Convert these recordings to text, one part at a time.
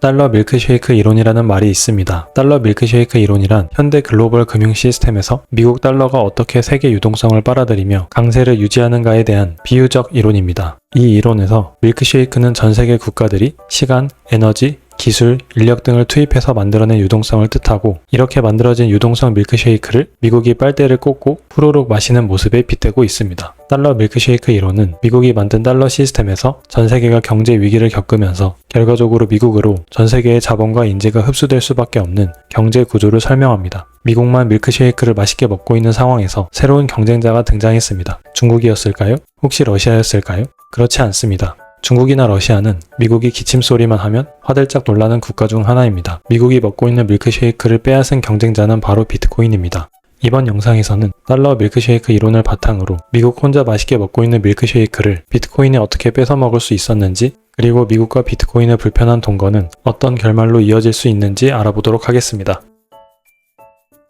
달러 밀크쉐이크 이론이라는 말이 있습니다. 달러 밀크쉐이크 이론이란 현대 글로벌 금융 시스템에서 미국 달러가 어떻게 세계 유동성을 빨아들이며 강세를 유지하는가에 대한 비유적 이론입니다. 이 이론에서 밀크쉐이크는 전 세계 국가들이 시간, 에너지, 기술, 인력 등을 투입해서 만들어낸 유동성을 뜻하고 이렇게 만들어진 유동성 밀크쉐이크를 미국이 빨대를 꽂고 후루룩 마시는 모습에 빗대고 있습니다. 달러 밀크쉐이크 이론은 미국이 만든 달러 시스템에서 전 세계가 경제 위기를 겪으면서 결과적으로 미국으로 전 세계의 자본과 인재가 흡수될 수밖에 없는 경제 구조를 설명합니다. 미국만 밀크쉐이크를 맛있게 먹고 있는 상황에서 새로운 경쟁자가 등장했습니다. 중국이었을까요? 혹시 러시아였을까요? 그렇지 않습니다. 중국이나 러시아는 미국이 기침 소리만 하면 화들짝 놀라는 국가 중 하나입니다. 미국이 먹고 있는 밀크쉐이크를 빼앗은 경쟁자는 바로 비트코인입니다. 이번 영상에서는 달러 밀크쉐이크 이론을 바탕으로 미국 혼자 맛있게 먹고 있는 밀크쉐이크를 비트코인이 어떻게 뺏어 먹을 수 있었는지 그리고 미국과 비트코인의 불편한 동거는 어떤 결말로 이어질 수 있는지 알아보도록 하겠습니다.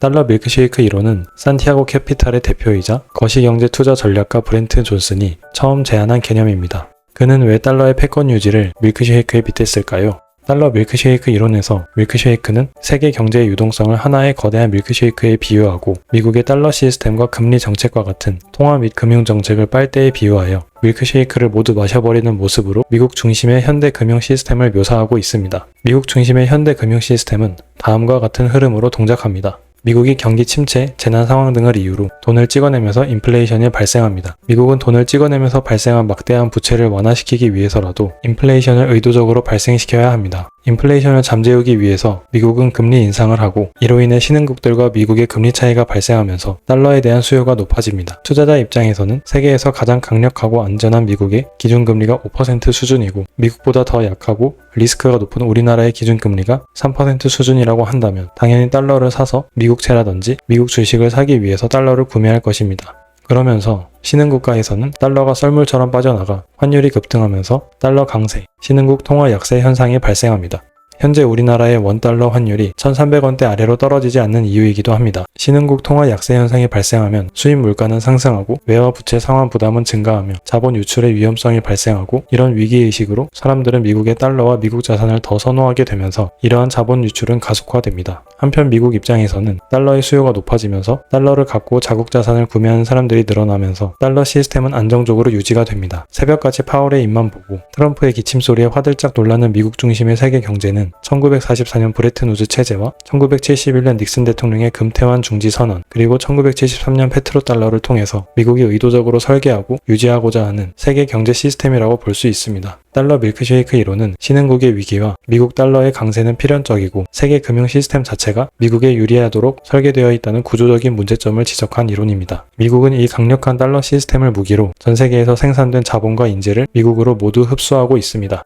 달러 밀크쉐이크 이론은 산티아고 캐피탈의 대표이자 거시경제 투자 전략가 브렌트 존슨이 처음 제안한 개념입니다. 그는 왜 달러의 패권 유지를 밀크쉐이크에 빗댔을까요? 달러 밀크쉐이크 이론에서 밀크쉐이크는 세계 경제의 유동성을 하나의 거대한 밀크쉐이크에 비유하고 미국의 달러 시스템과 금리 정책과 같은 통화 및 금융 정책을 빨대에 비유하여 밀크쉐이크를 모두 마셔버리는 모습으로 미국 중심의 현대 금융 시스템을 묘사하고 있습니다. 미국 중심의 현대 금융 시스템은 다음과 같은 흐름으로 동작합니다. 미국이 경기 침체, 재난 상황 등을 이유로 돈을 찍어내면서 인플레이션이 발생합니다. 미국은 돈을 찍어내면서 발생한 막대한 부채를 완화시키기 위해서라도 인플레이션을 의도적으로 발생시켜야 합니다. 인플레이션을 잠재우기 위해서 미국은 금리 인상을 하고 이로 인해 신흥국들과 미국의 금리 차이가 발생하면서 달러에 대한 수요가 높아집니다. 투자자 입장에서는 세계에서 가장 강력하고 안전한 미국의 기준금리가 5% 수준이고 미국보다 더 약하고 리스크가 높은 우리나라의 기준금리가 3% 수준이라고 한다면 당연히 달러를 사서 미국채라든지 미국 주식을 사기 위해서 달러를 구매할 것입니다. 그러면서 신흥국가에서는 달러가 썰물처럼 빠져나가 환율이 급등하면서 달러 강세, 신흥국 통화 약세 현상이 발생합니다. 현재 우리나라의 원달러 환율이 1,300원대 아래로 떨어지지 않는 이유이기도 합니다. 신흥국 통화 약세 현상이 발생하면 수입 물가는 상승하고 외화 부채 상환 부담은 증가하며 자본 유출의 위험성이 발생하고 이런 위기의식으로 사람들은 미국의 달러와 미국 자산을 더 선호하게 되면서 이러한 자본 유출은 가속화됩니다. 한편 미국 입장에서는 달러의 수요가 높아지면서 달러를 갖고 자국 자산을 구매하는 사람들이 늘어나면서 달러 시스템은 안정적으로 유지가 됩니다. 새벽까지 파월의 입만 보고 트럼프의 기침 소리에 화들짝 놀라는 미국 중심의 세계 경제는 1944년 브레튼 우즈 체제와 1971년 닉슨 대통령의 금태환 중지 선언 그리고 1973년 페트로 달러를 통해서 미국이 의도적으로 설계하고 유지하고자 하는 세계 경제 시스템이라고 볼 수 있습니다. 달러 밀크쉐이크 이론은 신흥국의 위기와 미국 달러의 강세는 필연적이고 세계 금융 시스템 자체가 미국에 유리하도록 설계되어 있다는 구조적인 문제점을 지적한 이론입니다. 미국은 이 강력한 달러 시스템을 무기로 전 세계에서 생산된 자본과 인재를 미국으로 모두 흡수하고 있습니다.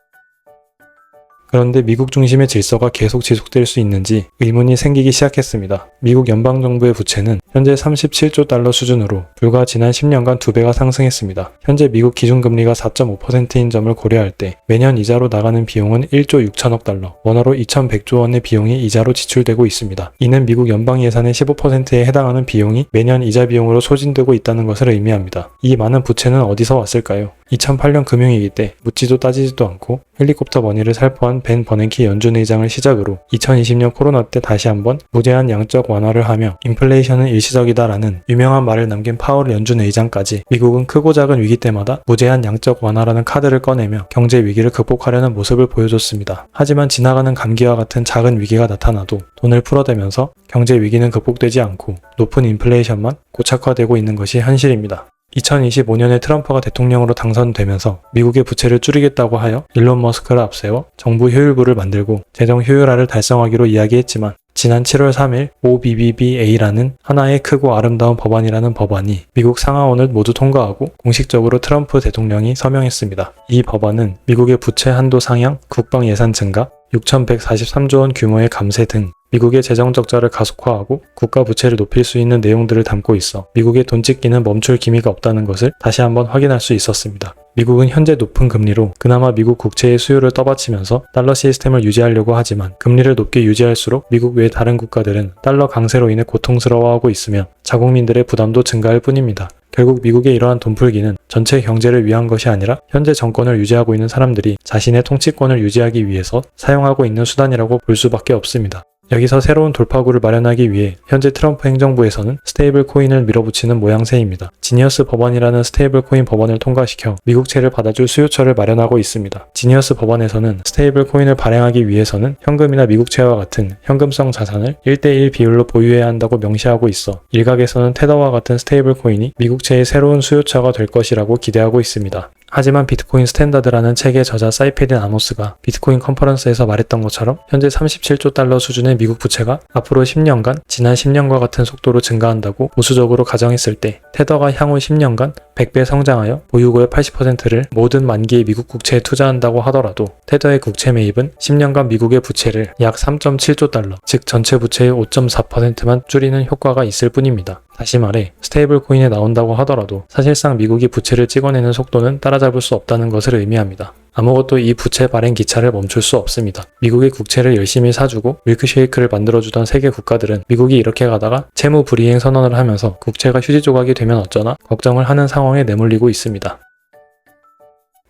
그런데 미국 중심의 질서가 계속 지속될 수 있는지 의문이 생기기 시작했습니다. 미국 연방정부의 부채는 현재 37조 달러 수준으로 불과 지난 10년간 2배가 상승했습니다. 현재 미국 기준금리가 4.5%인 점을 고려할 때 매년 이자로 나가는 비용은 1조 6천억 달러, 원화로 2,100조 원의 비용이 이자로 지출되고 있습니다. 이는 미국 연방 예산의 15%에 해당하는 비용이 매년 이자 비용으로 소진되고 있다는 것을 의미합니다. 이 많은 부채는 어디서 왔을까요? 2008년 금융위기 때 묻지도 따지지도 않고 헬리콥터 머니를 살포한 벤 버냉키 연준 의장을 시작으로 2020년 코로나 때 다시 한번 무제한 양적 완화를 하며 인플레이션은 일시적이다라는 유명한 말을 남긴 파월 연준 의장까지 미국은 크고 작은 위기 때마다 무제한 양적 완화라는 카드를 꺼내며 경제 위기를 극복하려는 모습을 보여줬습니다. 하지만 지나가는 감기와 같은 작은 위기가 나타나도 돈을 풀어대면서 경제 위기는 극복되지 않고 높은 인플레이션만 고착화되고 있는 것이 현실입니다. 2025년에 트럼프가 대통령으로 당선되면서 미국의 부채를 줄이겠다고 하여 일론 머스크를 앞세워 정부 효율부를 만들고 재정 효율화를 달성하기로 이야기했지만 지난 7월 3일 OBBBA라는 하나의 크고 아름다운 법안이라는 법안이 미국 상하원을 모두 통과하고 공식적으로 트럼프 대통령이 서명했습니다. 이 법안은 미국의 부채 한도 상향, 국방 예산 증가, 6,143조 원 규모의 감세 등 미국의 재정 적자를 가속화하고 국가 부채를 높일 수 있는 내용들을 담고 있어 미국의 돈 찍기는 멈출 기미가 없다는 것을 다시 한번 확인할 수 있었습니다. 미국은 현재 높은 금리로 그나마 미국 국채의 수요를 떠받치면서 달러 시스템을 유지하려고 하지만 금리를 높게 유지할수록 미국 외 다른 국가들은 달러 강세로 인해 고통스러워하고 있으며 자국민들의 부담도 증가할 뿐입니다. 결국 미국의 이러한 돈풀기는 전체 경제를 위한 것이 아니라 현재 정권을 유지하고 있는 사람들이 자신의 통치권을 유지하기 위해서 사용하고 있는 수단이라고 볼 수밖에 없습니다. 여기서 새로운 돌파구를 마련하기 위해 현재 트럼프 행정부에서는 스테이블 코인을 밀어붙이는 모양새입니다. 지니어스 법원이라는 스테이블 코인 법원을 통과시켜 미국채를 받아줄 수요처를 마련하고 있습니다. 지니어스 법원에서는 스테이블 코인을 발행하기 위해서는 현금이나 미국채와 같은 현금성 자산을 1대1 비율로 보유해야 한다고 명시하고 있어 일각에서는 테더와 같은 스테이블 코인이 미국채의 새로운 수요처가 될 것이라고 기대하고 있습니다. 하지만 비트코인 스탠다드라는 책의 저자 사이페딘 아모스가 비트코인 컨퍼런스에서 말했던 것처럼 현재 37조 달러 수준의 미국 부채가 앞으로 10년간 지난 10년과 같은 속도로 증가한다고 보수적으로 가정했을 때 테더가 향후 10년간 100배 성장하여 보유고의 80%를 모든 만기의 미국 국채에 투자한다고 하더라도 테더의 국채 매입은 10년간 미국의 부채를 약 3.7조 달러, 즉 전체 부채의 5.4%만 줄이는 효과가 있을 뿐입니다. 다시 말해 스테이블 코인에 나온다고 하더라도 사실상 미국이 부채를 찍어내는 속도는 따라잡을 수 없다는 것을 의미합니다. 아무것도 이 부채 발행 기차를 멈출 수 없습니다. 미국의 국채를 열심히 사주고 밀크쉐이크를 만들어주던 세계 국가들은 미국이 이렇게 가다가 채무 불이행 선언을 하면서 국채가 휴지 조각이 되면 어쩌나 걱정을 하는 상황에 내몰리고 있습니다.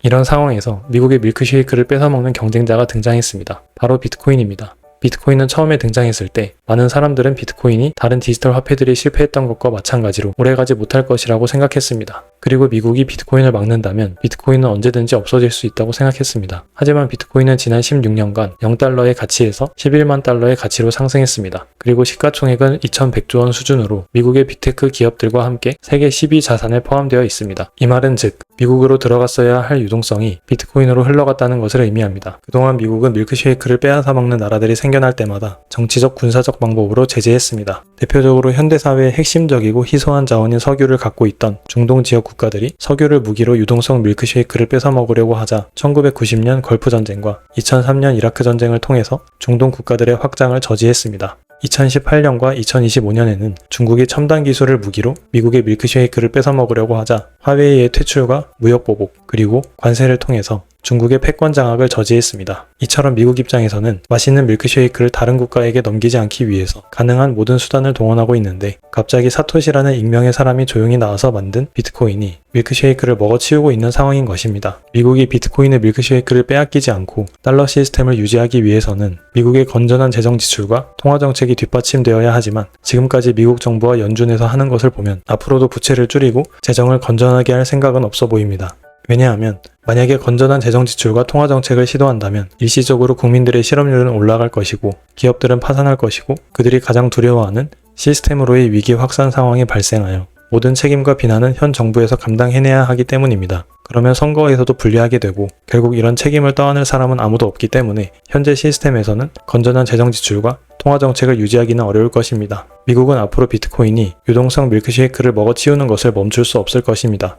이런 상황에서 미국의 밀크쉐이크를 뺏어먹는 경쟁자가 등장했습니다. 바로 비트코인입니다. 비트코인은 처음에 등장했을 때 많은 사람들은 비트코인이 다른 디지털 화폐들이 실패했던 것과 마찬가지로 오래가지 못할 것이라고 생각했습니다. 그리고 미국이 비트코인을 막는다면 비트코인은 언제든지 없어질 수 있다고 생각했습니다. 하지만 비트코인은 지난 16년간 0달러의 가치에서 11만 달러의 가치로 상승했습니다. 그리고 시가총액은 2100조 원 수준으로 미국의 빅테크 기업들과 함께 세계 12 자산에 포함되어 있습니다. 이 말은 즉 미국으로 들어갔어야 할 유동성이 비트코인으로 흘러갔다는 것을 의미합니다. 그동안 미국은 밀크쉐이크를 빼앗아 먹는 나라들이 생 겨날 때마다 정치적 군사적 방법으로 제재했습니다. 대표적으로 현대사회의 핵심적이고 희소한 자원인 석유를 갖고 있던 중동 지역 국가들이 석유를 무기로 유동성 밀크쉐이크를 뺏어 먹으려고 하자 1990년 걸프 전쟁과 2003년 이라크 전쟁을 통해서 중동 국가들의 확장을 저지했습니다. 2018년과 2025년에는 중국이 첨단 기술을 무기로 미국의 밀크쉐이크를 뺏어 먹으려고 하자 화웨이의 퇴출과 무역 보복 그리고 관세를 통해서 중국의 패권 장악을 저지했습니다. 이처럼 미국 입장에서는 맛있는 밀크쉐이크를 다른 국가에게 넘기지 않기 위해서 가능한 모든 수단을 동원하고 있는데 갑자기 사토시라는 익명의 사람이 조용히 나와서 만든 비트코인이 밀크쉐이크를 먹어치우고 있는 상황인 것입니다. 미국이 비트코인의 밀크쉐이크를 빼앗기지 않고 달러 시스템을 유지하기 위해서는 미국의 건전한 재정 지출과 통화 정책이 뒷받침되어야 하지만 지금까지 미국 정부와 연준에서 하는 것을 보면 앞으로도 부채를 줄이고 재정을 건전하게 할 생각은 없어 보입니다. 왜냐하면 만약에 건전한 재정 지출과 통화 정책을 시도한다면 일시적으로 국민들의 실업률은 올라갈 것이고 기업들은 파산할 것이고 그들이 가장 두려워하는 시스템으로의 위기 확산 상황이 발생하여 모든 책임과 비난은 현 정부에서 감당해내야 하기 때문입니다. 그러면 선거에서도 불리하게 되고 결국 이런 책임을 떠안을 사람은 아무도 없기 때문에 현재 시스템에서는 건전한 재정 지출과 통화 정책을 유지하기는 어려울 것입니다. 미국은 앞으로 비트코인이 유동성 밀크쉐이크를 먹어치우는 것을 멈출 수 없을 것입니다.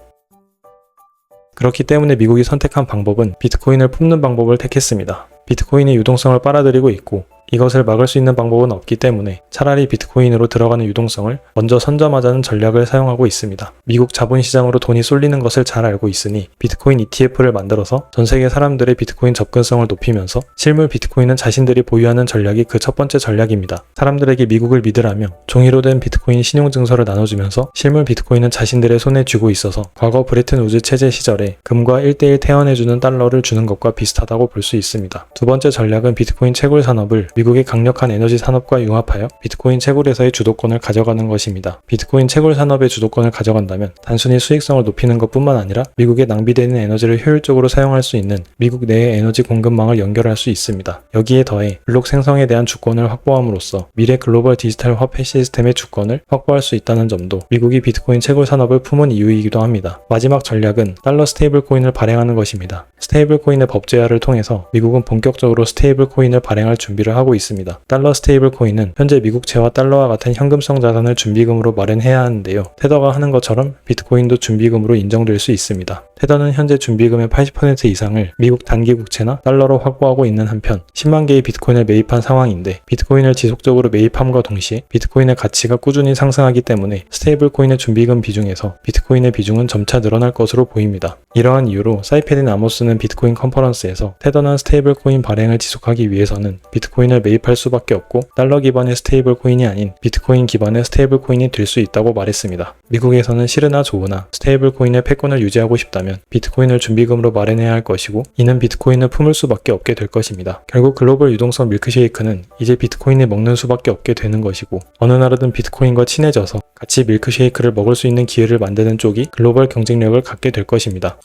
그렇기 때문에 미국이 선택한 방법은 비트코인을 품는 방법을 택했습니다. 비트코인의 유동성을 빨아들이고 있고 이것을 막을 수 있는 방법은 없기 때문에 차라리 비트코인으로 들어가는 유동성을 먼저 선점하자는 전략을 사용하고 있습니다. 미국 자본시장으로 돈이 쏠리는 것을 잘 알고 있으니 비트코인 ETF를 만들어서 전 세계 사람들의 비트코인 접근성을 높이면서 실물 비트코인은 자신들이 보유하는 전략이 그 첫 번째 전략입니다. 사람들에게 미국을 믿으라며 종이로 된 비트코인 신용증서를 나눠주면서 실물 비트코인은 자신들의 손에 쥐고 있어서 과거 브레튼 우즈 체제 시절에 금과 1대1 태연해주는 달러를 주는 것과 비슷하다고 볼 수 있습니다. 두 번째 전략은 비트코인 채굴 산업을 미국의 강력한 에너지 산업과 융합하여 비트코인 채굴에서의 주도권을 가져가는 것입니다. 비트코인 채굴 산업의 주도권을 가져간다면 단순히 수익성을 높이는 것뿐만 아니라 미국의 낭비되는 에너지를 효율적으로 사용할 수 있는 미국 내의 에너지 공급망을 연결할 수 있습니다. 여기에 더해 블록 생성에 대한 주권을 확보함으로써 미래 글로벌 디지털 화폐 시스템의 주권을 확보할 수 있다는 점도 미국이 비트코인 채굴 산업을 품은 이유이기도 합니다. 마지막 전략은 달러 스테이블 코인을 발행하는 것입니다. 스테이블 코인의 법제화를 통해서 미국은 본격적으로 스테이블 코인을 발행할 준비를 하고 있습니다. 달러 스테이블 코인은 현재 미국채와 달러와 같은 현금성 자산을 준비금으로 마련해야 하는데요. 테더가 하는 것처럼 비트코인도 준비금으로 인정될 수 있습니다. 테더는 현재 준비금의 80% 이상을 미국 단기 국채나 달러로 확보하고 있는 한편 10만 개의 비트코인을 매입한 상황인데 비트코인을 지속적으로 매입함과 동시에 비트코인의 가치가 꾸준히 상승하기 때문에 스테이블 코인의 준비금 비중에서 비트코인의 비중은 점차 늘어날 것으로 보입니다. 이러한 이유로 사이페딘 아모스는 비트코인 컨퍼런스에서 테더는 스테이블 코인 발행을 지속하기 위해서는 비트코인을 비트코인을 매입할 수밖에 없고 달러 기반의 스테이블 코인이 아닌 비트코인 기반의 스테이블 코인이 될 수 있다고 말했습니다. 미국에서는 싫으나 좋으나 스테이블 코인의 패권을 유지하고 싶다면 비트코인을 준비금으로 마련해야 할 것이고 이는 비트코인을 품을 수밖에 없게 될 것입니다. 결국 글로벌 유동성 밀크쉐이크는 이제 비트코인을 먹는 수밖에 없게 되는 것이고 어느 나라든 비트코인과 친해져서 같이 밀크쉐이크를 먹을 수 있는 기회를 만드는 쪽이 글로벌 경쟁력을 갖게 될 것입니다.